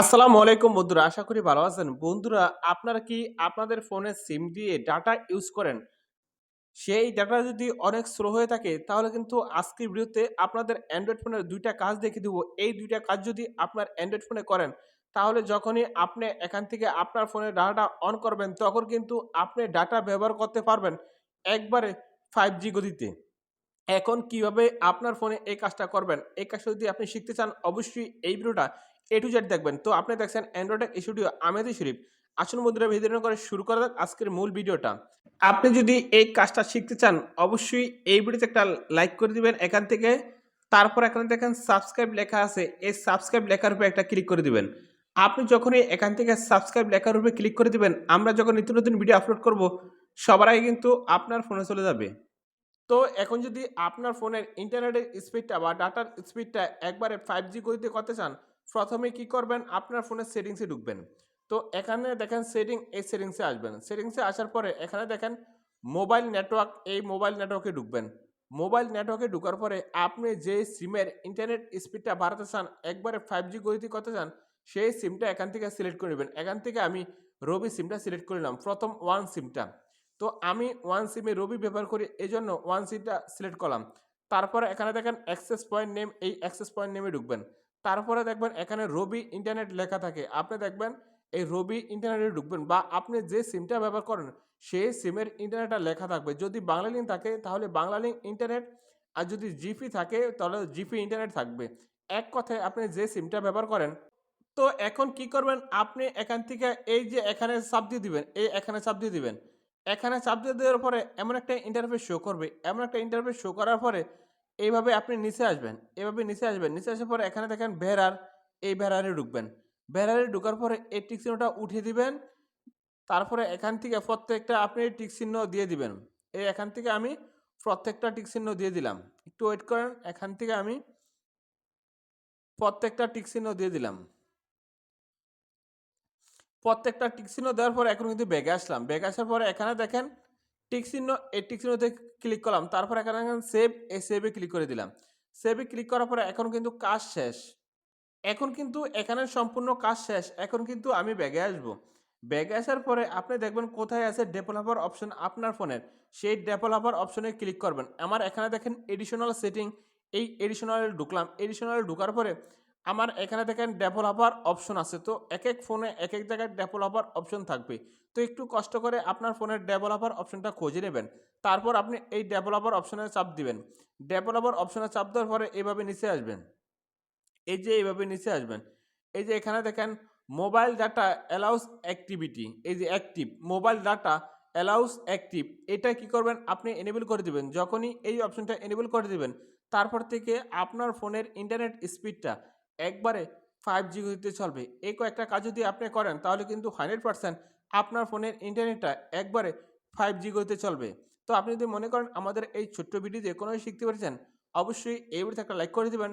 আসসালামু আলাইকুম বন্ধুরা, আশা করি ভালো আছেন। বন্ধুরা, আপনারা কি আপনাদের ফোনে সিম দিয়ে ডাটা ইউজ করেন? সেই ডাটা যদি অনেক স্লো হয়ে থাকে, তাহলে কিন্তু আজকের ভিডিওতে আপনাদের অ্যান্ড্রয়েড ফোনের দুইটা কাজ দেখিয়ে দেবো। এই দুইটা কাজ যদি আপনার অ্যান্ড্রয়েড ফোনে করেন, তাহলে যখনই আপনি এখান থেকে আপনার ফোনের ডাটাটা অন করবেন, তখন কিন্তু আপনি ডাটা ব্যবহার করতে পারবেন একবারে ফাইভ জি গতিতে। এখন কীভাবে আপনার ফোনে এই কাজটা করবেন? এই কাজটা যদি আপনি শিখতে চান, অবশ্যই এই ভিডিওটা এ টু জেড দেখবেন। তো আপনি দেখছেন অ্যান্ড্রয়েড স্টুডিও আমেদি শরীফ। আসুন মুদ্রা ভিডিও করে শুরু করা যাক আজকের মূল ভিডিওটা। আপনি যদি এই কাজটা শিখতে চান, অবশ্যই এই ভিডিওতে একটা লাইক করে দিবেন এখান থেকে। তারপর এখানে দেখেন সাবস্ক্রাইব লেখা আছে। এই সাবস্ক্রাইব লেখার উপরে একটা ক্লিক করে দিবেন। আপনি যখনই এখান থেকে সাবস্ক্রাইব লেখার উপরে ক্লিক করে দিবেন, আমরা যখন নিত্য নতুন ভিডিও আপলোড করব, সবার আগে কিন্তু আপনার ফোনে চলে যাবে। তো এখন যদি আপনার ফোনের ইন্টারনেটের স্পিডটা বা ডাটার স্পিডটা একবারে ফাইভ জি গতিতে করতে চান প্রথমে কি করবেন? আপনার ফোনের সেটিংসে ঢুকবেন। তো এখানে দেখেন সেটিং এই সেটিংসে আসবেন। সেটিংসে আসার পরে এখানে দেখেন মোবাইল নেটওয়ার্ক এই মোবাইল নেটওয়ার্কে ঢুকবেন। মোবাইল নেটওয়ার্কে ঢুকার পরে আপনি যে সিমের ইন্টারনেট স্পিডটা বাড়াতে চান, একবারে ফাইভ জি গতিতে করতে চান, সেই সিমটা এখান থেকে সিলেক্ট করে নেবেন। এখান থেকে আমি রবি সিমটা সিলেক্ট করে নিলাম, প্রথম ওয়ান সিমটা তো আমি ওয়ান সিমে রবি ব্যবহার করি এই জন্য ওয়ান সিমটা সিলেক্ট করলাম। তারপরে এখানে দেখেন অ্যাক্সেস পয়েন্ট নেম এই অ্যাক্সেস পয়েন্ট নেমে ঢুকবেন। তারপরে দেখবেন এখানে রবি ইন্টারনেট লেখা থাকে। আপনি দেখবেন এই রবি ইন্টারনেটে ঢুকবেন বা আপনি যে সিমটা ব্যবহার করেন, সেই সিমের ইন্টারনেটটা লেখা থাকবে। যদি বাংলা লিঙ্ক থাকে, তাহলে বাংলা লিঙ্ক ইন্টারনেট আর যদি জিপি থাকে, তাহলে জিপি ইন্টারনেট থাকবে। এক কথায় আপনি যে সিমটা ব্যবহার করেন, তো এখন কি করবেন? আপনি এখান থেকে এই যে এখানে চাপ দিয়ে দিবেন, এই এখানে চাপ দিয়ে দিবেন। এখানে চাপ দিয়ে দেওয়ার পরে এমন একটা ইন্টারফেস শো করবে। এমন একটা ইন্টারফেস শো করার পরে এইভাবে আপনি নিচে আসবেন, এভাবে নিচে আসবেন, নিচে আসার পরে এখানে দেখেন ভেরার এই ভেরারে ঢুকবেন। ভেরারে ঢুকার পরে এই টিক চিহ্নটা উঠিয়ে দিবেন, তারপরে এখান থেকে প্রত্যেকটা আপনি টিক চিহ্ন দিয়ে দিবেন। এই এখান থেকে আমি প্রত্যেকটা টিক চিহ্ন দিয়ে দিলাম। একটু ওয়েট করেন, এখান থেকে আমি প্রত্যেকটা টিক চিহ্ন দিয়ে দিলাম। প্রত্যেকটা টিক চিহ্ন দেওয়ার পর এখন কিন্তু ব্যাগে আসলাম। ব্যাগে আসার পরে এখানে দেখেন টিক চিহ্ন, এই টিক চিহ্নতে ক্লিক করলাম, তারপর এখানে সেভ এ সেভে ক্লিক করে দিলাম। সেভে ক্লিক করার পরে এখন কিন্তু কাজ শেষ। এখন কিন্তু এখানে সম্পূর্ণ কাজ শেষ। এখন কিন্তু আমি ব্যাগে আসব। ব্যাগে আসার পরে আপনি দেখবেন কোথায় আছে ডেভেলপার অপশন আপনার ফোনের। সেই ডেভেলপার অপশনে ক্লিক করবেন। আমার এখানে দেখেন এডিশনাল সেটিং এই এডিশনালে ঢুকলাম। এডিশনালে ঢুকার পরে আমার এখানে দেখেন ডেভেলপার অপশন আছে, তো এক এক ফোনে এক এক জায়গায় ডেভেলপার অপশন থাকবে। তো একটু কষ্ট করে আপনার ফোনের ডেভেলপার অপশনটা খুঁজে নেবেন। তারপর আপনি এই ডেভেলপার অপশনে চাপ দিবেন। ডেভেলপার অপশনে চাপ দেওয়ার পরে এইভাবে নিচে আসবেন। এই যে এইভাবে নিচে আসবেন। এই যে এখানে দেখেন মোবাইল ডাটা অ্যালাউস অ্যাক্টিভিটি এই যে active mobile data allows active এটা কি করবেন? আপনি এনেবল করে দিবেন। যখনই এই অপশনটা এনেবল করে দিবেন, তারপর থেকে আপনার ফোনের ইন্টারনেট স্পিডটা একবারে ফাইভ জি গতিতে চলবে। এই কয়েকটা কাজ যদি আপনি করেন, তাহলে কিন্তু হান্ড্রেড পার্সেন্ট আপনার ফোনের ইন্টারনেটটা একবারে ফাইভ জি গতিতে চলবে। তো আপনি যদি মনে করেন আমাদের এই ছোট্ট ভিডিওতে কোনো শিখতে পেরেছেন, অবশ্যই এই ভিডিওতে একটা লাইক করে দিবেন।